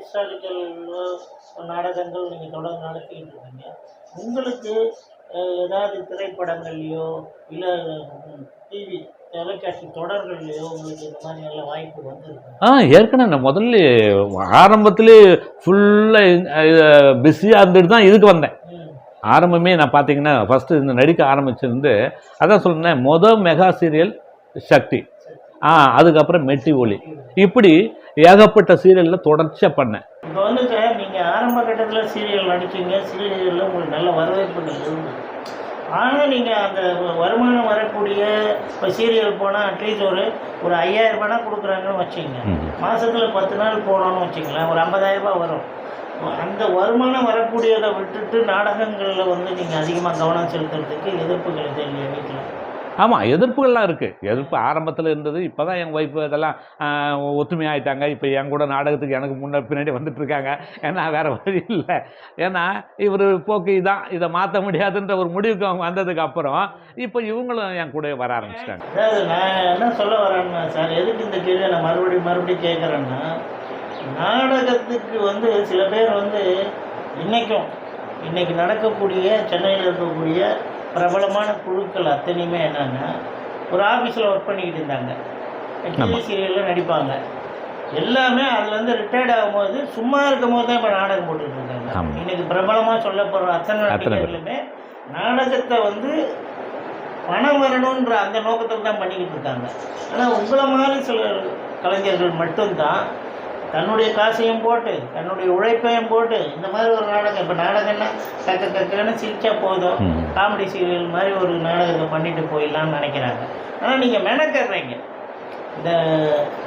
Historical நாடகங்கள் நீங்கள் தொடர்ந்து நடத்திக்கிட்டு இருக்கீங்க உங்களுக்கு ஏதாவது திரைப்படங்கள்லையோ இல்லை டிவி தொலைக்காட்சி தொடர்கள்லையோ உங்களுக்கு இந்த மாதிரி நல்ல வாய்ப்பு வந்திருக்கு? ஆ ஏற்கனவே முதல்ல ஆரம்பத்திலே ஃபுல்லாக பிஸியாக இருந்துட்டு தான் இதுக்கு வந்தேன். ஆரம்பமே நான் பார்த்தீங்கன்னா ஃபஸ்ட்டு இந்த நடிக்க ஆரம்பிச்சிருந்து அதான் சொல்றேன் மொதல் மெகா சீரியல் சக்தி. ஆ அதுக்கப்புறம் மெட்டி ஒளி. இப்படி ஏகப்பட்ட சீரியலில் தொடர்ச்சியாக பண்ணேன். இப்போ வந்து நீங்கள் ஆரம்ப கட்டத்தில் சீரியல் நடிச்சீங்க சீரியலில் உங்களுக்கு நல்ல வரவேற்புகள் இருந்தது. ஆனால் நீங்கள் அந்த வருமானம் வரக்கூடிய இப்போ சீரியல் போனால் அட்லீஸ்ட் ஒரு ஒரு ஐயாயிரம் ரூபாய்னா கொடுக்குறாங்கன்னு வச்சுங்க. ம். மாசத்துல பத்து நாள் போனோம்னு வச்சுங்களேன் ஒரு 50000 ரூபாய் வரும். அந்த வருமானம் வரக்கூடியதை விட்டுட்டு நாடகங்களில் வந்து நீங்கள் அதிகமாக கவனம் செலுத்துறதுக்கு எதிர்ப்புகள் தெரியல வீட்டில் ஆமாம் எதிர்ப்புகள்லாம் இருக்குது எதிர்ப்பு ஆரம்பத்தில் இருந்தது இப்போ தான் என் ஒய்ஃபு இதெல்லாம் ஒத்துமையாயிட்டாங்க. இப்போ என் கூட நாடகத்துக்கு எனக்கு முன்ன பின்னாடி வந்துட்டு இருக்காங்க ஏன்னா வேறு வழி இல்லை. ஏன்னா இவர் போக்கு இதான். இதை மாற்ற முடியாதுன்ற ஒரு முடிவுக்கு அவங்க வந்ததுக்கு அப்புறம் இப்போ இவங்களும் என் கூட வர ஆரம்பிச்சிட்டாங்க. நான் என்ன சொல்ல வரேன்னா சார் எதுக்கு இந்த கேள்வி நான் மறுபடியும் மறுபடியும் கேட்குறேன்னா நாடகத்துக்கு வந்து சில பேர் வந்து இன்றைக்கும் இன்னைக்கு நடக்கக்கூடிய சென்னையில் இருக்கக்கூடிய பிரபலமான குழுக்கள் அத்தனையுமே என்னன்னா ஒரு ஆஃபீஸில் ஒர்க் பண்ணிக்கிட்டு இருந்தாங்க. டிவி சீரியலில் நடிப்பாங்க. எல்லாமே அதுலேருந்து ரிட்டையர்ட் ஆகும்போது சும்மா இருக்கும் போது தான் இப்போ நாடகம் போட்டுட்டு இருக்காங்க. இன்னைக்கு பிரபலமாக சொல்ல போகிற அத்தனை. நடிகர்களுமே நாடகத்தை வந்து பணம் வரணுன்ற அந்த நோக்கத்தில் தான் பண்ணிக்கிட்டு இருக்காங்க. ஆனால் உங்களை மாதிரி சில கலைஞர்கள் மட்டும்தான் தன்னுடைய காசையும் போட்டு தன்னுடைய உழைப்பையும் போட்டு இந்த மாதிரி ஒரு நாடகம். இப்போ நாடகம்னா கக்க கக்கன்னு சிரிச்சா போதும். காமெடி சீரியல் மாதிரி ஒரு நாடகத்தை பண்ணிட்டு போயிடலாம்னு நினைக்கிறாங்க. ஆனால் நீங்கள் மெனக்கடுறீங்க. இந்த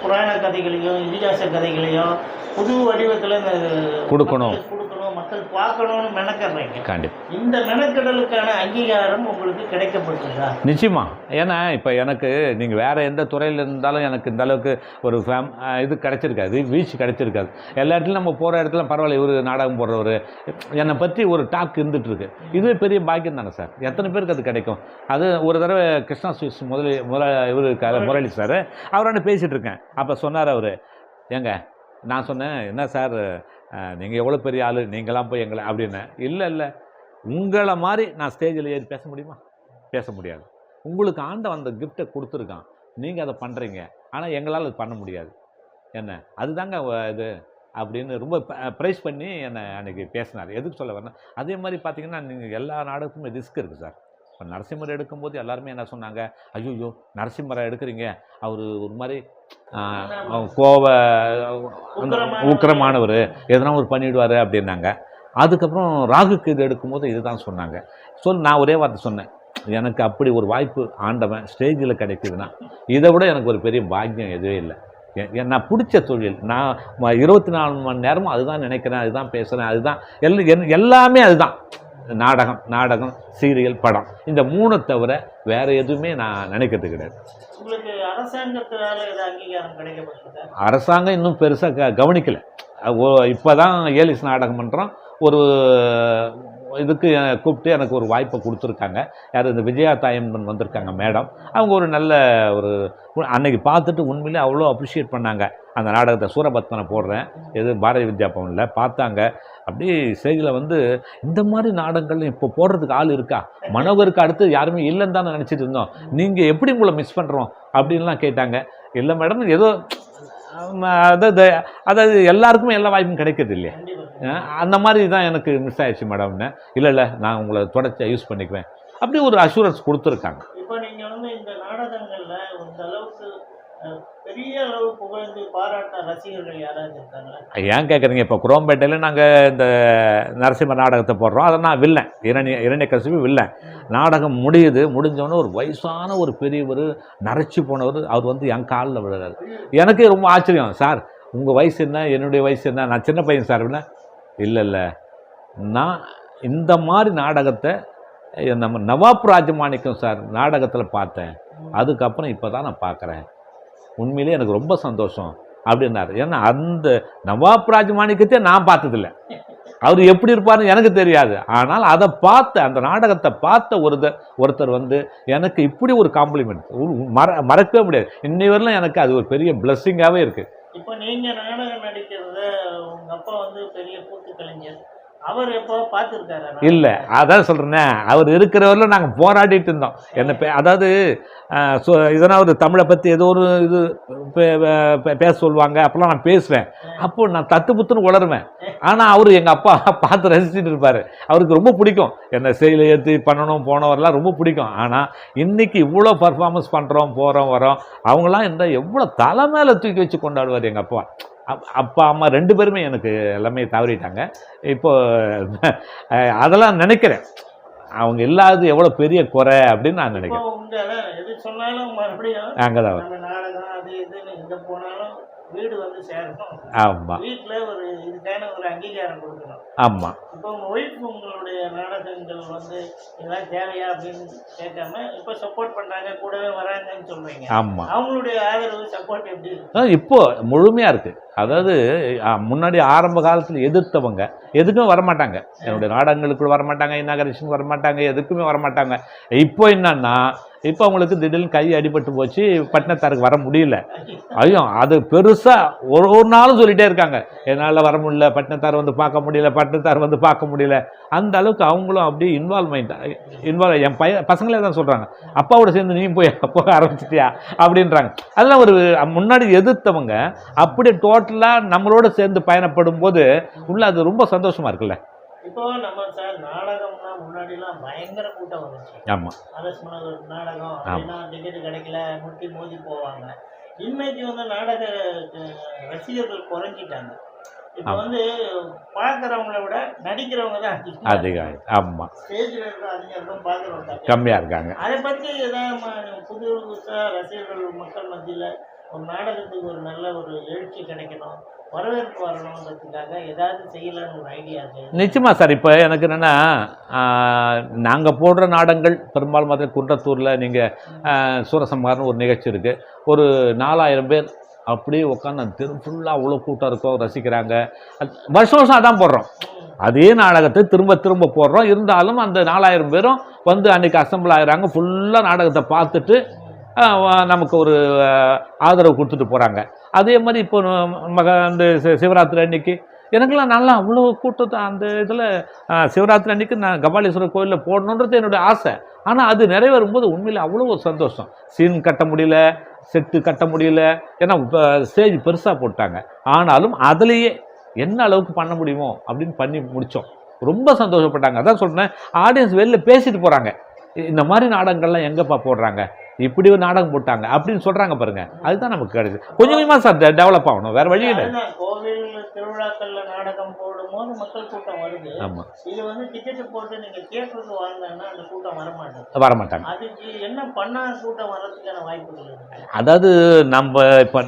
புராண கதைகளையும் இதிகாச கதைகளையும் புது வடிவத்தில் இந்த கொடுக்கணும். கொடுக்கணும். மக்கள் பார்க்கணும்னு மெனக்கடுறீங்க கண்டிப்பாக இந்த மெனக்கடலுக்கான அங்கீகாரம் உங்களுக்கு கிடைக்கப்பட்டிருக்கா? நிச்சயமா. ஏன்னா இப்போ எனக்கு நீங்கள் வேறு எந்த துறையில் இருந்தாலும் எனக்கு இந்த அளவுக்கு ஒரு ஃபேம் இது கிடைச்சிருக்காது வீழ்ச்சி கிடைச்சிருக்காது. எல்லா இடத்துலையும் நம்ம போகிற இடத்துல பரவாயில்ல இவர் நாடகம் போடுறவர். என்னை பற்றி ஒரு டாக் இருந்துகிட்ருக்கு இதுவே பெரிய பாக்கியம் தானே சார்? எத்தனை பேருக்கு அது கிடைக்கும்? அது ஒரு தடவை கிருஷ்ணா ஸ்வீட்ஸ் முதலி முர இவர் முரளி சார் அவராண்ட பேசிகிட்டு இருக்கேன் அப்போ சொன்னார் அவர் ஏங்க நான் சொன்னேன் என்ன சார் நீங்கள் எவ்வளோ பெரிய ஆள் நீங்களாம் போய் எங்களை அப்படின்னு. இல்லை இல்லை. உங்களை மாதிரி நான் ஸ்டேஜில் ஏறி பேச முடியுமா? பேச முடியாது. உங்களுக்கு ஆண்டவன் அந்த கிஃப்ட்டை கொடுத்துருக்கான். நீங்கள் அதை பண்ணுறீங்க ஆனால் எங்களால் அது பண்ண முடியாது. என்ன? அதுதாங்க இது. அப்படின்னு ரொம்ப ப்ரைஸ் பண்ணி என்னை அன்றைக்கி பேசினார். எதுக்கு சொல்ல வரேன்னா அதே மாதிரி பார்த்தீங்கன்னா நீங்கள் எல்லா நாடுக்குமே ரிஸ்க் இருக்குது சார். இப்போ நரசிம்மர் எடுக்கும்போது எல்லாருமே என்ன சொன்னாங்க? ஐயோ நரசிம்மரை எடுக்கிறீங்க. அவர் ஒரு மாதிரி கோவ உக்கிரமானவர். எதனா ஒரு பண்ணிவிடுவார் அப்படின்னாங்க. அதுக்கப்புறம் ராகுக்கு இது எடுக்கும்போது இதுதான் சொன்னாங்க. சொல் நான் ஒரே வார்த்தை சொன்னேன். எனக்கு அப்படி ஒரு வாய்ப்பு ஆண்டவன் ஸ்டேஜில் கிடைக்குதுன்னா இதை விட எனக்கு ஒரு பெரிய பாக்கியம் எதுவே இல்லை. நான் பிடிச்ச தொழில். நான் இருபத்தி நாலு மணி நேரமும் அதுதான் நினைக்கிறேன் அதுதான் பேசுகிறேன் அதுதான் எல் என் எல்லாமே அதுதான். நாடகம் நாடகம் சீரியல் படம். இந்த மூணை தவிர வேறு எதுவுமே நான் நினைக்கிறது கிடையாது. அரசாங்கம் இன்னும் பெருசாக க கவனிக்கலை. இப்போ தான் ஏலிஸ் நாடகம் பண்ணுறோம் ஒரு இதுக்கு கூப்பிட்டு எனக்கு ஒரு வாய்ப்பை கொடுத்துருக்காங்க. யார் இந்த விஜயா தாயம்மன் வந்திருக்காங்க மேடம். அவங்க ஒரு நல்ல ஒரு அன்னைக்கு பார்த்துட்டு உண்மையிலே அவ்வளோ அப்ரிஷியேட் பண்ணாங்க. அந்த நாடகத்தை சூரபத்மனை போடுறேன். எது பாரதிய வித்யா பவனில் பார்த்தாங்க. அப்படியே ஸ்டேஜில் வந்து இந்த மாதிரி நாடகங்கள் இப்போ போடுறதுக்கு ஆள் இருக்கா? மனோகருக்கு அடுத்து யாருமே இல்லைன்னு தான் நினச்சிட்டு இருந்தோம். நீங்கள் எப்படி உங்களை மிஸ் பண்ணுறோம் அப்படின்லாம் கேட்டாங்க. இல்லை மேடம் ஏதோ அதாவது அதாவது எல்லாருக்குமே எல்லா வாய்ப்பும் கிடைக்கிறது இல்லையா. அந்த மாதிரி தான் எனக்கு மிஸ் ஆயிடுச்சு மேடம்னு இல்லை இல்லை நான் உங்களை தொடர்ச்சியாக யூஸ் பண்ணிக்குவேன் அப்படி ஒரு அஷூரன்ஸ் கொடுத்துருக்காங்க. இப்போ நீங்க வந்து இந்த நாடகங்கள்ல இந்த அளவுக்கு பெரிய அளவு புகழ்ந்து பாராட்ட ரசிகர்கள் யாராவது இருக்காங்களா? ஏன் கேட்குறீங்க இப்போ குரோம்பேட்டையில் நாங்கள் இந்த நரசிம்ம நாடகத்தை போடுறோம். அதை நான் வில்லன். இரணிய இரணிய கசிவு வில்லன். நாடகம் முடியுது. முடிஞ்சோடனே ஒரு வயசான ஒரு பெரியவர் நரைச்சி போனவர் அவர் வந்து என் காலில் விழுறாரு. எனக்கே ரொம்ப ஆச்சரியம். சார் உங்கள் வயசு என்ன? என்னுடைய வயசு என்ன? நான் சின்ன பையன் சார். அப்படின்னா இல்லை இல்லை. நான் இந்த மாதிரி நாடகத்தை நம்ம நவாப் ராஜமாணிக்கம் சார் நாடகத்தில் பார்த்தேன். அதுக்கப்புறம் இப்போ தான் நான் பார்க்குறேன் உண்மையிலே எனக்கு ரொம்ப சந்தோஷம் அப்படின்னாரு. ஏன்னா அந்த நவாப் ராஜமாணிக்கத்தை நான் பார்த்ததில்ல. அவர் எப்படி இருப்பாருன்னு எனக்கு தெரியாது. ஆனால் அதை பார்த்த அந்த நாடகத்தை பார்த்த ஒருத்தர் ஒருத்தர் வந்து எனக்கு இப்படி ஒரு காம்ப்ளிமெண்ட் மற மறக்கவே முடியாது. இன்னை வரலாம் எனக்கு அது ஒரு பெரிய பிளஸ்ஸிங்காகவே இருக்குது இப்போ நீங்கள் நாடகம் நடிக்கிறத உங்கள் அப்பா வந்து பெரிய கூத்து கலைஞர். அவர் எப்போ பார்த்துருக்காரு? இல்லை அதான் சொல்கிறேனே அவர் இருக்கிறவரில் நாங்கள் போராடிட்டு இருந்தோம். என்ன பே அதாவது இதனால் ஒரு தமிழை பற்றி ஏதோ ஒரு இது பேச சொல்லுவாங்க அப்போலாம் நான் பேசுவேன். அப்போ நான் தத்து புத்துன்னு உளருவேன் ஆனால் அவர் எங்கள் அப்பா பார்த்து ரசிச்சுட்டு இருப்பார். அவருக்கு ரொம்ப பிடிக்கும். என்ன செயலை ஏற்றி பண்ணணும் போனவரெல்லாம் ரொம்ப பிடிக்கும். ஆனால் இன்றைக்கி இவ்வளோ பர்ஃபார்மன்ஸ் பண்ணுறோம் போகிறோம் வரோம் அவங்களாம் இந்த எவ்வளோ தலை மேலே தூக்கி வச்சு கொண்டாடுவார் எங்கள் அப்பா. அப்பா அம்மா ரெண்டு பேருமே எனக்கு எல்லாமே தவறிட்டாங்க. இப்போ அஹ், அதெல்லாம் நினைக்கிறேன். அவங்க இல்லாதது எவ்வளோ பெரிய குறை அப்படின்னு நான் நினைக்கிறேன். அங்கே தான் வீடு வந்து சேரணும். ஆமாம் வீட்டுல ஒரு இதுக்கான ஒரு அங்கீகாரம் கொடுக்கணும். ஆமாம் இப்போ உங்க ஒய்ஃப் உங்களுடைய நாடகங்கள் வந்து இதெல்லாம் தேவையா அப்படின்னு கேட்காம இப்போ சப்போர்ட் பண்றாங்க கூடவே வராங்கன்னு சொல்றீங்க. ஆமாம் அவங்களுடைய ஆதரவு சப்போர்ட் எப்படி இருக்கு? இப்போ முழுமையாக இருக்குது அதாவது முன்னாடி ஆரம்ப காலத்தில் எதிர்த்தவங்க எதுக்கும் வரமாட்டாங்க. என்னுடைய நாடகங்களுக்கு வரமாட்டாங்க இன்னாகரேஷன் வரமாட்டாங்க எதுக்குமே வரமாட்டாங்க. இப்போ என்னன்னா இப்போ அவங்களுக்கு திடீர்னு கை அடிபட்டு போச்சு பட்டினத்தாருக்கு வர முடியல. ஐயோ அது பெருசாக ஒரு ஒரு நாளும் சொல்லிகிட்டே இருக்காங்க. என்னால் வர முடியல பட்டினத்தார் வந்து பார்க்க முடியல பட்டினத்தார் வந்து பார்க்க முடியல. அந்த அளவுக்கு அவங்களும் அப்படியே இன்வால்வ்மெண்ட் இன்வால்வ் என் பையன் பசங்களே தான் சொல்கிறாங்க அப்பாவோட சேர்ந்து நீ போய் போக ஆரம்பிச்சிட்டியா? அப்படின்றாங்க. அதெல்லாம் ஒரு முன்னாடி எதிர்த்தவங்க அப்படியே டோட்டலாக நம்மளோட சேர்ந்து பயணப்படும் போது உள்ள அது ரொம்ப சந்தோஷமாக இருக்குல்ல. இப்போ நம்ம சார் நாடகம் முன்னாடிலாம் பயங்கர கூட்டம் வந்துச்சு. ஆமாம் அரசு நாடகம். அப்படின்னா டிக்கெட் கிடைக்கல முட்டி மோதி போவாங்க. இன்னைக்கு வந்து நாடக ரசிகர்கள் குறைஞ்சிட்டாங்க. இப்போ. வந்து பார்க்குறவங்கள விட நடிக்கிறவங்க தான் அதிகம். ஆமாம் ஸ்டேஜில் இருக்க அதிகம் பார்க்குறவங்க கம்மியாக இருக்காங்க. அதை பற்றி ஏதாவது புது புதுசாக ரசிகர்கள் மக்கள் மத்தியில் ஒரு நாடகத்துக்கு ஒரு நல்ல ஒரு எழுச்சி கிடைக்கணும் வரவேற்பு வரணுன்றதுக்காக ஏதாவது செய்யலாம்னு ஒரு ஐடியா இருக்கு நிச்சயமாக சார் இப்போ எனக்கு என்னென்னா நாங்கள் போடுற நாடகங்கள் பெரும்பாலும் பார்த்தீங்கன்னா குன்றத்தூரில் நீங்கள் சூரசம்ஹாரம்னு ஒரு நிகழ்ச்சி இருக்குது ஒரு நாலாயிரம் பேர் அப்படியே உட்காந்து அந்த தெரு ஃபுல்லாக அவ்வளோ கூட்டம் இருக்கும் ரசிக்கிறாங்க. வருஷம் வருஷம் அதான் போடுறோம். அதே நாடகத்தை திரும்ப திரும்ப போடுறோம். இருந்தாலும் அந்த நாலாயிரம் பேரும் வந்து அன்றைக்கி அசம்பிள் ஆகிறாங்க ஃபுல்லாக நாடகத்தை பார்த்துட்டு நமக்கு ஒரு ஆதரவு கொடுத்துட்டு போகிறாங்க அதே மாதிரி இப்போ மக அந்த சிவராத்திரி அன்னைக்கு எனக்கெல்லாம் நல்லா அவ்வளோ கூட்டத்தை அந்த இதில் சிவராத்திரி அன்னைக்கு நான் கபாலீஸ்வரர் கோயிலில் போடணுன்றது என்னுடைய ஆசை. ஆனால் அது நிறைவேறும் போது உண்மையில் அவ்வளோ ஒரு சந்தோஷம். சீன் கட்ட முடியல செட்டு கட்ட முடியல ஏன்னா ஸ்டேஜ் பெருசாக போட்டாங்க. ஆனாலும் அதுலேயே என்ன அளவுக்கு பண்ண முடியுமோ அப்படின்னு பண்ணி முடித்தோம் ரொம்ப சந்தோஷப்பட்டாங்க. அதான் சொல்கிறேன் ஆடியன்ஸ் வெளில பேசிட்டு போகிறாங்க இந்த மாதிரி நாடகங்கள்லாம் எங்கேப்பா போடுறாங்க? இப்படி ஒரு நாடகம் போட்டாங்க அப்படின்னு சொல்கிறாங்க பாருங்க. அதுதான் நமக்கு கிடைச்சு கொஞ்சம் கொஞ்சமாக சார் டெவலப் ஆகணும். வேறு வழி இல்லை கோவில் திருவிழாக்கள்ல நாடகம் போடும்போது மக்கள் கூட்டம் வருது. ஆமாம் இது வந்து டிக்கெட் போட்டு நீங்க தியேட்டருக்கு வாங்கினா அந்த கூட்டம் வர மாட்டேங்குது வரமாட்டாங்க. அதுக்கு என்ன பண்ணா கூட்டம் வர்றதுக்கான வாய்ப்புகள் அதாவது நம்ம இப்போ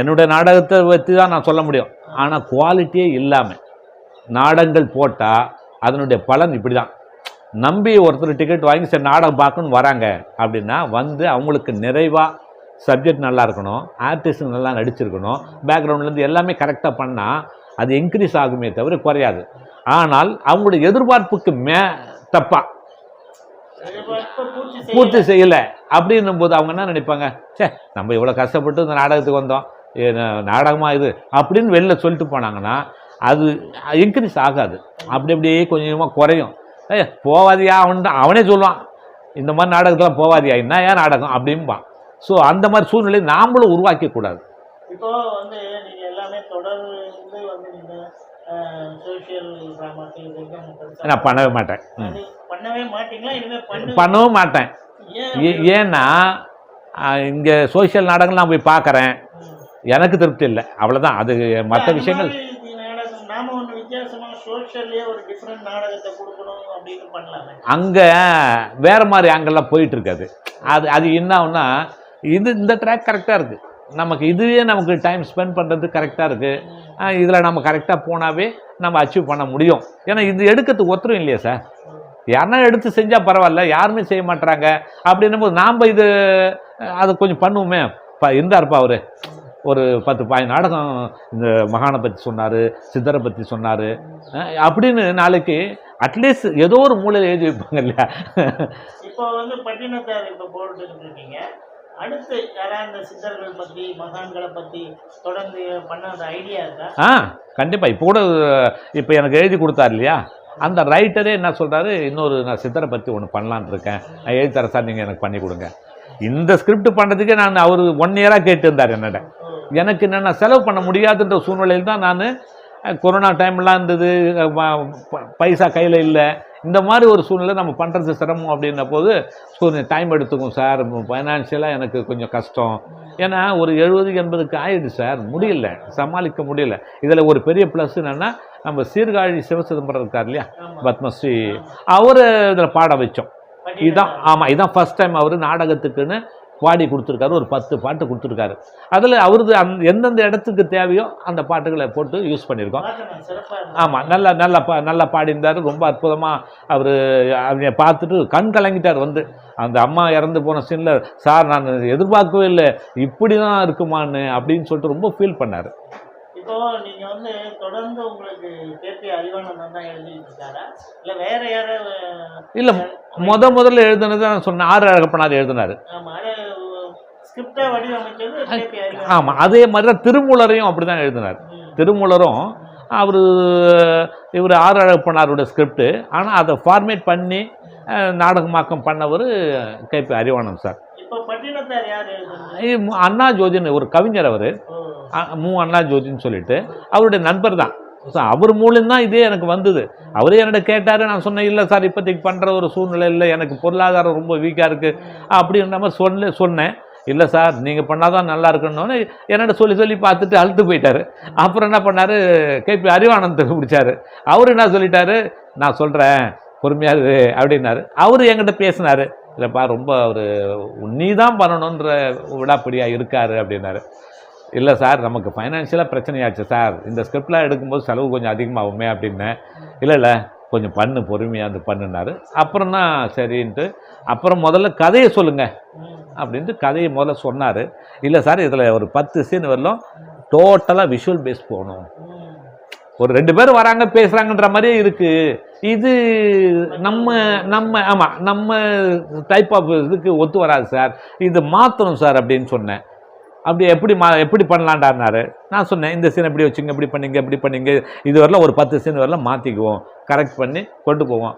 என்னுடைய நாடகத்தை பற்றி தான் நான் சொல்ல முடியும். ஆனால் குவாலிட்டியே இல்லாமல் நாடகங்கள் போட்டால் அதனுடைய பலன் இப்படி தான் நம்பி ஒருத்தர் டிக்கெட் வாங்கி சரி நாடகம் பார்க்கணுன்னு வராங்க அப்படின்னா வந்து அவங்களுக்கு நிறைவாக சப்ஜெக்ட் நல்லா இருக்கணும் ஆர்டிஸ்ட் நல்லா நடிச்சிருக்கணும் பேக்ரவுண்ட்லேருந்து எல்லாமே கரெக்டாக பண்ணால் அது இன்க்ரீஸ் ஆகுமே தவிர குறையாது. ஆனால் அவங்களுடைய எதிர்பார்ப்புக்கு மே தப்பாக பூர்த்தி செய்யலை அப்படின்னும் போது அவங்க என்ன நினைப்பாங்க? ச்சே நம்ம இவ்வளோ கஷ்டப்பட்டு இந்த நாடகத்துக்கு வந்தோம். நாடகமாக இது அப்படின்னு வெளில சொல்லிட்டு போனாங்கன்னா அது இன்க்ரீஸ் ஆகாது. அப்படி அப்படியே கொஞ்சமாக குறையும். ஏ போவாதியா அவன் தான் அவனே சொல்லுவான் இந்த மாதிரி நாடகத்தெல்லாம் போவாதியா? என்ன ஏன் நாடகம்? அப்படிம்பான். ஸோ அந்த மாதிரி சூழ்நிலையை நாமளும் உருவாக்கக்கூடாது இப்போ வந்து நீங்க எல்லாமே தொடர்ந்து வந்து நான் பண்ணவே மாட்டேன். பண்ணவும் மாட்டேன். ஏன்னா இங்கே சோஷியல் நாடகங்கள் நான் போய் பார்க்குறேன். எனக்கு திருப்தி இல்லை. அவ்வளோதான் அது மற்ற விஷயங்கள். மாதிரி சோஷியல்லே ஒரு டிஃப்ரெண்ட் நாடகத்தை கொடுக்கணும் அப்படின்னு பண்ணலாமே. அங்கே வேற மாதிரி அங்கெல்லாம் போயிட்டு இருக்காது அது. அது என்ன இது இந்த ட்ராக் கரெக்டாக இருக்குது நமக்கு இதுவே நமக்கு டைம் ஸ்பெண்ட் பண்ணுறது கரெக்டாக இருக்குது இதில் நம்ம கரெக்டாக போனாவே நம்ம அச்சீவ் பண்ண முடியும். ஏன்னா இது எடுக்கிறதுக்கு ஒத்துரும் இல்லையா சார் யாருன்னா எடுத்து செஞ்சால் பரவாயில்ல யாருமே செய்ய மாட்டுறாங்க அப்படின்னும் போது நாம் இது அதை கொஞ்சம் பண்ணுவோமே. இப்போ இருந்தாருப்பா அவர். ஒரு பத்து பாய் நாடகம் இந்த மகானை பற்றி சொன்னார் சித்தரை பற்றி சொன்னார். அப்படின்னு நாளைக்கு அட்லீஸ்ட் ஏதோ ஒரு மூலையில் எழுதி வைப்பாங்க இல்லையா? இப்போ வந்து பட்டினத்தார் இப்போ இருக்கீங்க. அடுத்து யாராவது இந்த சித்தர்கள் பத்தி மகான்களை பத்தி தொடர்ந்து பண்ண அந்த ஐடியா இருக்கா? ஆ கண்டிப்பாக இப்போ கூட இப்போ எனக்கு எழுதி கொடுத்தார் இல்லையா? அந்த ரைட்டரே என்ன சொல்கிறாரு இன்னொரு நான் சித்தரை பற்றி ஒன்று பண்ணலான்னு இருக்கேன். நான் எழுதி தரேன் சார் நீங்கள் எனக்கு பண்ணி கொடுங்க. இந்த ஸ்கிரிப்ட் பண்ணுறதுக்கே நான் அவர் ஒன் இயராக கேட்டு இருந்தார் என்னிட. எனக்கு என்னென்ன செலவு பண்ண முடியாதுன்ற சூழ்நிலையில் தான் நான் கொரோனா டைம்லாம் இருந்தது பைசா கையில் இல்லை. இந்த மாதிரி ஒரு சூழ்நிலை நம்ம பண்ணுறது சிரமம் அப்படின்ன போது கொஞ்சம் டைம் எடுத்துக்கும் சார் ஃபைனான்ஷியலாக எனக்கு கொஞ்சம் கஷ்டம். ஏன்னா ஒரு எழுபது எண்பதுக்கு ஆயிடுது சார் முடியல. சமாளிக்க முடியல. இதில் ஒரு பெரிய ப்ளஸ் என்னென்னா நம்ம சீர்காழி சிவசிதம்பரம் இருக்கார் இல்லையா. பத்மஸ்ரீ அவர் இதில் பாட வச்சோம். இதான் ஆமாம் இதான் ஃபர்ஸ்ட் டைம் அவர் நாடகத்துக்குன்னு பாடி கொடுத்துருக்காரு ஒரு பத்து பாட்டு கொடுத்துருக்காரு. அதில் அவரது அந் எந்தெந்த இடத்துக்கு தேவையோ அந்த பாட்டுகளை போட்டு யூஸ் பண்ணியிருக்கோம். ஆமாம் நல்லா நல்லா பா நல்லா பாடியிருந்தார். ரொம்ப அற்புதமாக அவர் அவங்க பார்த்துட்டு கண் கலங்கிட்டார் வந்து. அந்த அம்மா இறந்து போன சீனில் சார் நான் எதிர்பார்க்கவே இல்லை. இப்படி தான் இருக்குமான்னு அப்படின்னு சொல்லிட்டு ரொம்ப ஃபீல் பண்ணார். இப்போ நீங்க வந்து தொடர்ந்து உங்களுக்கு கேபி தான் எழுதிட்டு இருக்காரா? இல்ல வேற யாராவது இல்லை முத முதல்ல எழுதுனது நான் சொன்னேன். ஆறு அழகப்பனார் எழுதினார். ஆமா ஸ்கிரிப்டா வடிவமைச்சது கேபி அறிவானந்தம் ஆமாம் அதே மாதிரி தான் திருமூலரையும் அப்படி தான் எழுதினார். திருமூலரும் அவர் இவர் ஆறு அழகப்பனாரோட ஸ்கிரிப்ட் ஆனால் அதை ஃபார்மேட் பண்ணி நாடகமாக்கம் பண்ணவர் கைப்பி அறிவானந்த் சார். அண்ணா ஜோதின்னு ஒரு கவிஞர் அவர். மூ அண்ணா ஜோதின்னு சொல்லிட்டு அவருடைய நண்பர் தான். ஸோ அவர் மூலியம்தான் இதே எனக்கு வந்தது. அவரே என்னோட கேட்டார் நான் சொன்னேன் இல்லை சார் இப்போதைக்கு பண்ணுற ஒரு சூழ்நிலை இல்லை எனக்கு பொருளாதாரம் ரொம்ப வீக்காக இருக்குது அப்படின்ற மாதிரி சொல்ல சொன்னேன். இல்லை சார் நீங்கள் பண்ணால் தான் நல்லா இருக்கணும்னு என்னோட சொல்லி சொல்லி பார்த்துட்டு அழுத்து போயிட்டார். அப்புறம் என்ன பண்ணார்? கேபி அறிவானந்தத்துக்கு பிடிச்சார். அவர் என்ன சொல்லிட்டாரு? நான் சொல்கிறேன் பொறுமையாக இரு அப்படின்னாரு. அவர் என்கிட்ட பேசினார். இல்லைப்பா ரொம்ப அவர் நீ தான் பண்ணணுன்ற விடாப்பிடியாக இருக்காரு அப்படின்னாரு. இல்லை சார் நமக்கு ஃபைனான்ஷியலாக பிரச்சனையாச்சு சார். இந்த ஸ்கிரிப்ட்லாம் எடுக்கும்போது செலவு கொஞ்சம் அதிகமாகுமே அப்படின்னேன் இல்லை இல்லை கொஞ்சம் பண்ணு பொறுமையாக வந்து பண்ணுனாரு அப்புறம் தான் சரின்ட்டு அப்புறம் முதல்ல கதையை சொல்லுங்கள் அப்படின்ட்டு கதையை முதல்ல சொன்னார். இல்லை சார் இதில் ஒரு பத்து சீன் வரலும் டோட்டலாக விஷுவல் பேஸ் போகணும். ஒரு ரெண்டு பேர் வராங்க பேசுகிறாங்கன்ற மாதிரியே இருக்குது இது நம்ம நம்ம ஆமாம் நம்ம டைப் ஆஃப் இதுக்கு ஒத்து வராது சார். இது மாற்றணும் சார் அப்படின்னு சொன்னேன். அப்படி எப்படி மா எப்படி பண்ணலான்டாருனாரு நான் சொன்னேன் இந்த சீன் எப்படி வச்சுங்க எப்படி பண்ணீங்க எப்படி பண்ணீங்க. இது வரலாம் ஒரு பத்து சீன் வரலாம் மாற்றிக்குவோம் கரெக்ட் பண்ணி கொண்டு போவோம்.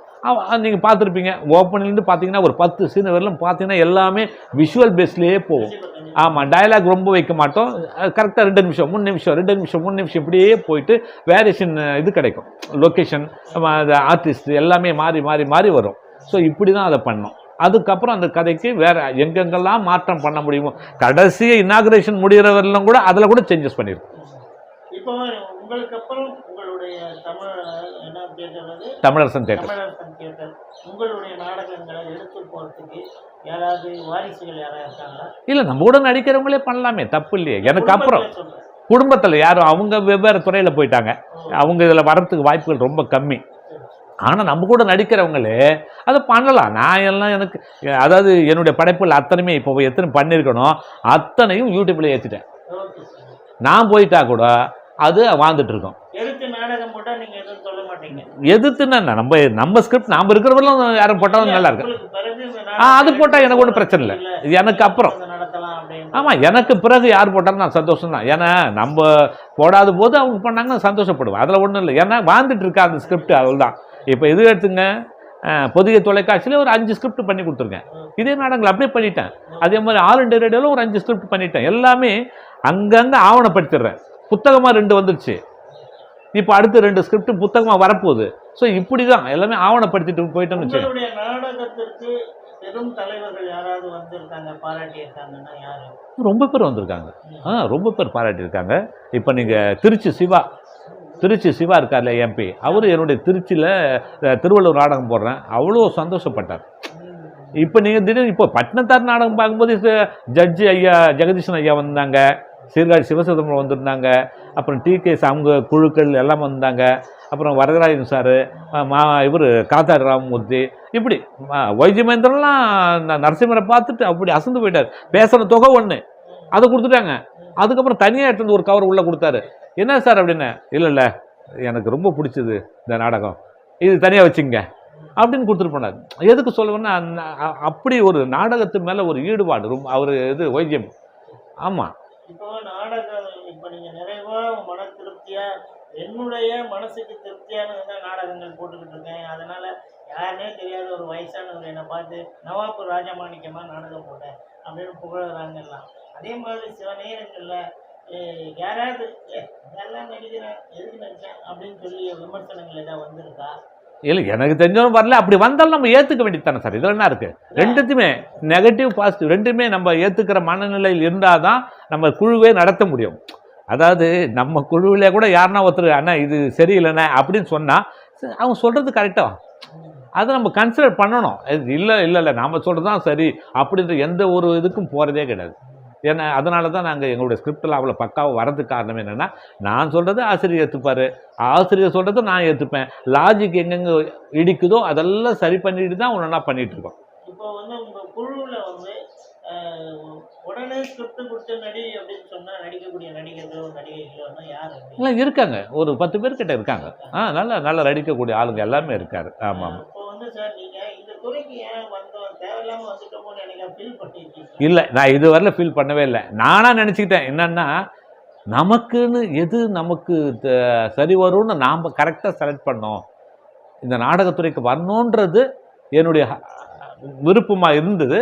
நீங்கள் பார்த்துருப்பீங்க. ஓப்பனிலேருந்து பார்த்தீங்கன்னா ஒரு பத்து சீன் வரலாம் பார்த்தீங்கன்னா எல்லாமே விஷுவல் பேஸ்லேயே போகும். ஆமாம் டயலாக் ரொம்ப வைக்க மாட்டோம். கரெக்டாக ரெண்டு நிமிஷம் மூணு நிமிஷம் ரெண்டு நிமிஷம் மூணு நிமிஷம் இப்படியே போயிட்டு வேரியேஷன் இது கிடைக்கும். லொக்கேஷன் ஆர்டிஸ்ட் எல்லாமே மாறி மாறி மாறி வரும். ஸோ இப்படி தான் அதை பண்ணோம். அதுக்கப்புறம் அந்த கதைக்கு வேறு எங்கெங்கெல்லாம் மாற்றம் பண்ண முடியுமோ கடைசி இனாகுரேஷன் முடிகிறவரெல்லாம் கூட அதில் கூட சேஞ்சஸ் பண்ணியிருக்கோம் இப்போ உங்களுக்கு அப்புறம் உங்களுடைய தமிழ் என்ன theatre Tamilarasan theatre Tamilarasan theatre உங்களுடைய நாடகங்களை எடுத்து போறதுக்கு யாராவது வாரிசுகள் யாராவது இருக்காங்களா? இல்லை நம்ம கூட நடிக்கிறவங்களே பண்ணலாமே தப்பு இல்லையே. எனக்கு அப்புறம் குடும்பத்துல யாரும் அவங்க வெவ்வேறு துறையில் போயிட்டாங்க. அவங்க இதில் வரத்துக்கு வாய்ப்புகள் ரொம்ப கம்மி. ஆனால் நம்ம கூட நடிக்கிறவங்களே அதை பண்ணலாம். நான் எல்லாம் எனக்கு அதாவது என்னுடைய படைப்புகள் அத்தனையுமே இப்போ எத்தனை பண்ணியிருக்கணும் அத்தனையும் யூடியூப்பில் ஏற்றிட்டேன் நான் போயிட்டா கூட அது வாழ்ந்துட்டு இருக்கோம் எதிர்த்துன்னா நம்ம நம்ம ஸ்கிரிப்ட் நாம் இருக்கிறவர்களும் யாரும் போட்டாலும் நல்லா இருக்கு ஆ அது போட்டால் எனக்கு ஒன்றும் பிரச்சனை இல்லை. இல்ல, எனக்கு அப்புறம். ஆமாம் எனக்கு பிறகு யார் போட்டாலும் நான் சந்தோஷம் தான் ஏன்னா நம்ம போடாத போது அவங்க பண்ணாங்கன்னா சந்தோஷப்படுவேன். அதில் ஒன்றும் இல்லை. ஏன்னா வாழ்ந்துட்டு இருக்கா அந்த ஸ்கிரிப்ட் அதுதான் இப்போ இது எடுத்துங்க. பொதிகை தொலைக்காட்சியில் ஒரு அஞ்சு ஸ்கிரிப்ட் பண்ணி கொடுத்துருக்கேன். இதே நாடகங்கள் அப்படியே பண்ணிட்டேன். அதே மாதிரி ஆல் இண்டியா ரேடியோவில் ஒரு அஞ்சு ஸ்கிரிப்ட் பண்ணிட்டேன். எல்லாமே அங்கங்கே ஆவணப்படுத்திடுறேன். புத்தகமாக ரெண்டு வந்துருச்சு. இப்போ அடுத்து ரெண்டு ஸ்கிரிப்ட் புத்தகமாக வரப்போகுது. ஸோ இப்படி தான் எல்லாமே ஆவணப்படுத்திட்டு போயிட்டோம்னு வச்சு நாடகத்திற்கு பெரும் தலைவர்கள் யாராவது வந்திருக்காங்க பாராட்டி இருக்காங்கன்னா யாரு? ரொம்ப பேர் வந்திருக்காங்க. ஆ ரொம்ப பேர் பாராட்டியிருக்காங்க. இப்போ நீங்கள் திருச்சி சிவா திருச்சி சிவா இருக்கார்ல எம்பி அவர் என்னுடைய திருச்சியில் திருவள்ளூர் நாடகம் போடுறேன். அவ்வளோ சந்தோஷப்பட்டார். இப்போ நீங்கள் திடீர்னு இப்போ பட்டினத்தார் நாடகம் பார்க்கும்போது ஜட்ஜி ஐயா ஜெகதீஷன் ஐயா வந்தாங்க. சீர்காழி சிவசுதம்பரம் வந்திருந்தாங்க. அப்புறம் டி கேஸ் அவங்க குழுக்கள் எல்லாம் வந்தாங்க. அப்புறம் வரதராஜன் சார் மா இவர் காத்தாடி ராமமூர்த்தி இப்படி வைஜி மகேந்திரன்லாம் நரசிம்மரை பார்த்துட்டு அப்படி அசந்து போயிட்டார். பேசுகிற தொகை ஒன்று அதை கொடுத்துட்டாங்க. அதுக்கப்புறம் தனியாக எடுத்து வந்து ஒரு கவர் உள்ளே கொடுத்தாரு. என்ன சார் அப்படின்னு இல்லை இல்லை எனக்கு ரொம்ப பிடிச்சது இந்த நாடகம். இது தனியாக வச்சுங்க அப்படின்னு கொடுத்துட்டு போனார். எதுக்கு சொல்லுவேன்னா அந்த- அப்படி ஒரு நாடகத்து மேலே ஒரு ஈடுபாடு ரொம்ப அவர் இது வைத்தியம் ஆமாம் இப்போ நாடகம் இப்போ நீங்கள் நிறைவாக மன திருப்தியாக என்னுடைய மனசுக்கு திருப்தியானது தான் நாடகங்கள் போட்டுக்கிட்டு இருக்கேன். அதனால் யாருனே தெரியாத ஒரு வயசானவர் என்னை பார்த்து நவாப்பு ராஜமாணிக்கமாக நாடகம் போட்டேன் அப்படின்னு புகழறாங்கலாம் அதே மாதிரி சில நேரங்களில் யாராவது ஏ இதெல்லாம் நடிக்கிறேன் எதுக்கு நடிச்சேன்? அப்படின்னு சொல்லி விமர்சனங்கள் ஏதாவது வந்திருக்கா? இல்லை எனக்கு தெரிஞ்சவங்க வரல. அப்படி வந்தாலும் நம்ம ஏற்றுக்க வேண்டியதானே சார்? இதில் என்ன இருக்குது ரெண்டுத்தையுமே நெகட்டிவ் பாசிட்டிவ் ரெண்டுமே நம்ம ஏற்றுக்கிற மனநிலையில் இருந்தால் தான் நம்ம குழுவே நடத்த முடியும். அதாவது நம்ம குழுவிலே கூட யாருன்னா ஒருத்தர் அண்ணா இது சரியில்லைண்ணே அப்படின்னு சொன்னால் அவங்க சொல்கிறது கரெக்டாக அதை நம்ம கன்சிடர் பண்ணணும். இல்லை இல்லை இல்லை நாம் சொல்கிறது தான் சரி அப்படின்ற எந்த ஒரு இதுக்கும் போகிறதே கிடையாது. ஏன்னா அதனால தான் நாங்கள் எங்களுடைய ஸ்கிரிப்டில் அவ்வளோ பக்காவாக வரதுக்கு காரணம் என்னென்னா நான் சொல்கிறது ஆசிரியர் ஏற்றுப்பார் ஆசிரியர் சொல்கிறத நான் ஏற்றுப்பேன் லாஜிக் எங்கெங்கே இடிக்குதோ அதெல்லாம் சரி பண்ணிட்டு தான் ஒன்றா பண்ணிகிட்டு இருக்கோம். இப்போ வந்து உங்க குழுவில் வந்து உடனே ஸ்கிரிப்ட் கொடுத்து நடி அப்படின்னு சொன்னா நடிக்கக்கூடிய நடிகர்களோ நடிகைகளோ யார்? எல்லாம் இருக்காங்க. ஒரு பத்து பேர்கிட்ட இருக்காங்க. ஆ நல்லா நல்லா நடிக்கக்கூடிய ஆளுங்க எல்லாமே இருக்காரு. ஆமாம். இப்போ வந்து சார் நீங்க இந்த துறைக்கு ஏன் வந்தோம்? தேவையில்லாம வந்துட்டோமோன்னு எனக்கு ஃபீல் பண்ணிருக்கீங்க இல்லை நான் இதுவரையில் ஃபீல் பண்ணவே இல்லை. நானாக நினச்சிக்கிட்டேன் என்னென்னா நமக்குன்னு எது நமக்கு சரி வரும்னு நாம் கரெக்டாக செலக்ட் பண்ணோம். இந்த நாடகத்துறைக்கு வரணுன்றது என்னுடைய விருப்பமாக இருந்தது.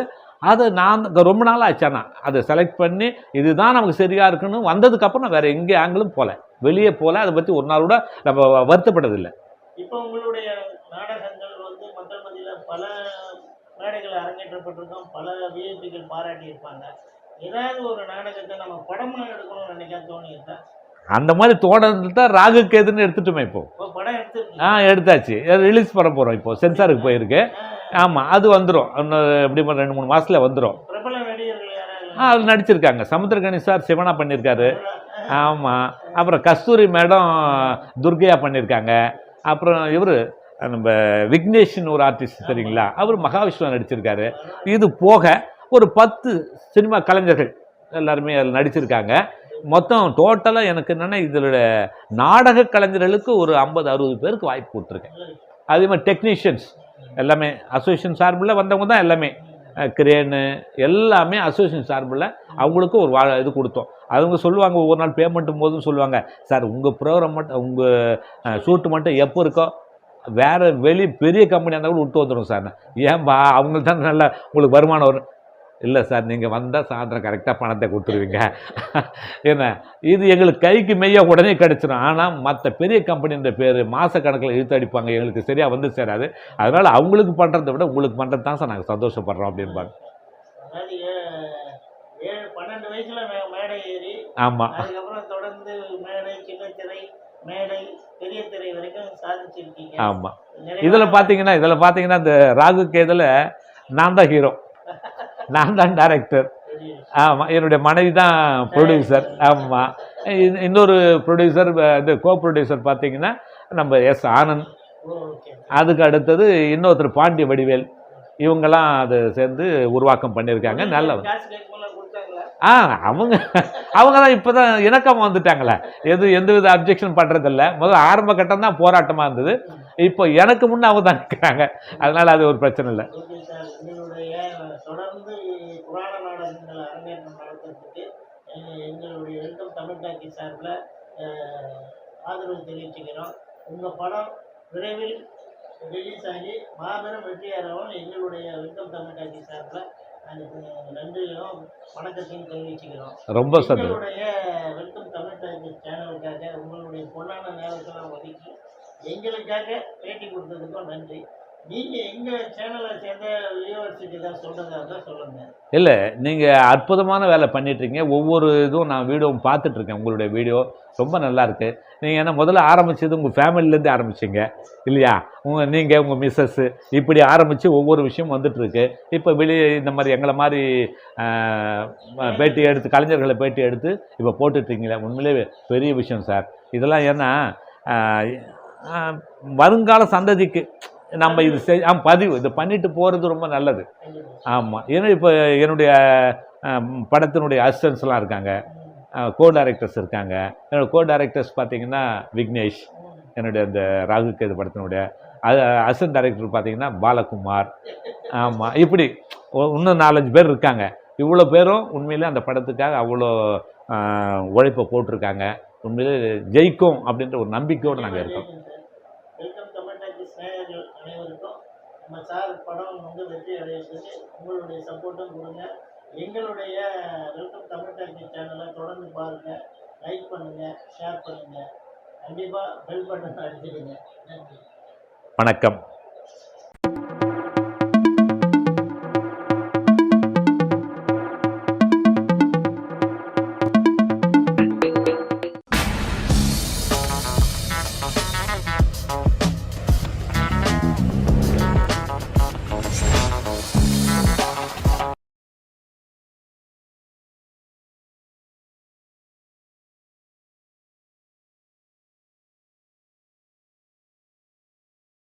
அதை நான் ரொம்ப நாள் ஆச்சானா அதை செலக்ட் பண்ணி இதுதான் நமக்கு சரியாக இருக்குன்னு வந்ததுக்கப்புறம் நான் வேறு எங்கே ஆங்கிலும் போகல வெளியே போகல அதை பற்றி ஒரு நாள் கூட நம்ம வருத்தப்பட்டதில்லை. இப்போ உங்களுடைய நாடகங்கள் பல மேடைகள் அரங்கேற்றப்பட்டிருக்கோம் பல விஐபிகள் பாராட்டி இருப்பாங்க ஏதாவது ஒரு நாடகத்தை நம்ம படமா எடுக்கணும்னு நினைக்க தோணியிருக்கா அந்த மாதிரி தோணுறது தான் ராகு கேதுன்னு எடுத்துட்டோமே இப்போ. ஆ எடுத்தாச்சு. ரிலீஸ் பண்ண போகிறோம் இப்போ. சென்சாருக்கு போயிருக்கு. ஆமாம் அது வந்துடும் இன்னும் எப்படி ரெண்டு மூணு மாதத்தில் வந்துடும் ஆ அது நடிச்சிருக்காங்க. சமுத்திரகனி சார் சிவனா பண்ணியிருக்காரு. ஆமாம் அப்புறம் கஸ்தூரி மேடம் துர்கையா பண்ணியிருக்காங்க. அப்புறம் இவர் நம்ம விக்னேஷ்னு ஒரு ஆர்டிஸ்ட் தெரியுங்களா? அவர் மகாவிஷ்ணு நடிச்சிருக்காரு. இது போக ஒரு பத்து சினிமா கலைஞர்கள் எல்லாருமே அதில் நடிச்சிருக்காங்க. மொத்தம் டோட்டலாக எனக்கு என்னென்னா இதில் நாடக கலைஞர்களுக்கு ஒரு ஐம்பது அறுபது பேருக்கு வாய்ப்பு கொடுத்துருக்கேன். அதே மாதிரி டெக்னீஷியன்ஸ் எல்லாமே அசோசியேஷன் சார்பில் வந்தவங்க தான் எல்லாமே. கிரேனு எல்லாமே அசோசியேஷன் சார்பில் அவங்களுக்கு ஒரு வா இது கொடுத்தோம். அவங்க சொல்லுவாங்க ஒவ்வொரு நாள் பேமெண்ட்டும் போதும் சொல்லுவாங்க. சார் உங்கள் ப்ரோக்ராம் மட்டும் உங்கள் ஷூட்டு மட்டும் எப்போ இருக்கோ வேறு வெளி பெரிய கம்பெனியாக இருந்தால் கூட விட்டு வந்துடும் சார் ஏன்பா அவங்களுக்கு தான் நல்லா உங்களுக்கு வருமானம் வரும்? இல்லை சார் நீங்கள் வந்தால் சாயந்தரம் கரெக்டாக பணத்தை கொடுத்துருவீங்க. என்ன? இது எங்களுக்கு கைக்கு மெய்யா உடனே கிடச்சிடும் ஆனால் மற்ற பெரிய கம்பெனின்ற பேர் மாதக்கணக்கில் இழுத்து அடிப்பாங்க. எங்களுக்கு சரியாக வந்து சேராது. அதனால் அவங்களுக்கு பண்ணுறதை விட உங்களுக்கு பண்ணுறது தான் சார் நாங்கள் சந்தோஷப்படுறோம் அப்படின்பாங்க ஆமாம் அதுக்கப்புறம் தொடர்ந்து மேடை சின்ன திரை மேடை பெரிய வரைக்கும் சாதிச்சிருக்கீங்க. ஆமாம் இதில் பார்த்தீங்கன்னா இதில் பார்த்தீங்கன்னா இந்த ராகு கேதில் நான் தான் ஹீரோ நான் தான் டைரக்டர் ஆமாம் என்னுடைய மனைவி தான் ப்ரொடியூசர் ஆமாம் இன்னொரு ப்ரொடியூசர் இது கோ ப்ரொடியூசர் பார்த்தீங்கன்னா நம்ம எஸ் ஆனந்த். அதுக்கு அடுத்தது இன்னொருத்தர் பாண்டிய வடிவேல். இவங்கெல்லாம் அது சேர்ந்து உருவாக்கம் பண்ணியிருக்காங்க. நல்ல ஆ அவங்க அவங்க தான் இப்போ தான் இணக்கம் வந்துட்டாங்களே. எது எந்த வித அப்ஜெக்ஷன் பண்ணுறதில்ல முதல்ல ஆரம்ப கட்டம் தான் போராட்டமாக இருந்தது. இப்போ எனக்கு முன்னே அவங்க தான் நிற்கிறாங்க அதனால் அது ஒரு பிரச்சனை இல்லை. எங்களுடைய வெல்கம் தமிழ் டாக்கி சார்பில் ஆதரவு தெரிவிச்சுக்கிறோம். உங்கள் படம் விரைவில் ரிலீஸ் ஆகி மாபெரும் வெற்றியாகவும் எங்களுடைய வெல்கம் தமிழ் டாக்கி சார்பில் நன்றியும் வணக்கத்தையும் தெரிவிச்சுக்கிறோம். ரொம்ப எங்களுடைய வெல்கம் தமிழ் சேனலுக்காக உங்களுடைய பொன்னான நேரத்தெல்லாம் ஒதுக்கி எங்களுக்காக பேட்டி கொடுத்ததுக்கும் நன்றி. நீங்க சேனலை சேர்ந்த வியூவர்ஸுக்கு இல்லை நீங்கள் அற்புதமான வேலை பண்ணிட்டுருக்கீங்க. ஒவ்வொரு இதுவும் நான் வீடியோவும் பார்த்துட்ருக்கேன் உங்களுடைய வீடியோ. ரொம்ப நல்லாயிருக்கு நீங்கள் என்ன முதல்ல ஆரம்பிச்சது உங்கள் ஃபேமிலிலேருந்து ஆரம்பிச்சிங்க இல்லையா? உங்கள் நீங்கள் உங்கள் மிஸ்ஸஸ்ஸு இப்படி ஆரம்பித்து ஒவ்வொரு விஷயம் வந்துட்டுருக்கு. இப்போ வெளியே இந்த மாதிரி எங்களை மாதிரி பேட்டி எடுத்து கலைஞர்களை பேட்டி எடுத்து இப்போ போட்டுட்ருக்கீங்களே உண்மையிலே பெரிய விஷயம் சார். இதெல்லாம் ஏன்னா வருங்கால சந்ததிக்கு நம்ம இது செய் ஆ பதிவு. இது பண்ணிட்டு போகிறது ரொம்ப நல்லது. ஆமாம் ஏன்னா இப்போ என்னுடைய படத்தினுடைய அசிஸ்டன்ஸ்லாம் இருக்காங்க. கோ டைரக்டர்ஸ் இருக்காங்க. என்னோட கோ டைரக்டர்ஸ் பார்த்தீங்கன்னா விக்னேஷ் என்னுடைய அந்த ராகு கேது படத்தினுடைய அசிஸ்டன்ட் டைரக்டர் பார்த்தீங்கன்னா பாலகுமார். ஆமாம் இப்படி இன்னும் நாலஞ்சு பேர் இருக்காங்க. இவ்வளோ பேரும் உண்மையிலே அந்த படத்துக்காக அவ்வளோ உழைப்பை போட்டிருக்காங்க. உண்மையிலே ஜெயிக்கும் அப்படின்ற ஒரு நம்பிக்கையோடு நாங்கள் இருக்கோம். நம்ம சார் படம் வந்து வெற்றி அடையிறதுக்கு உங்களுடைய சப்போர்ட்டும் கொடுங்க. எங்களுடைய வெல்கம் தமிழ்நாட்டு சேனலை தொடர்ந்து பாருங்க. லைக் பண்ணுங்க ஷேர் பண்ணுங்க. கண்டிப்பாக பெல் பட்டன் அடிச்சிடுங்க. நன்றி. வணக்கம்.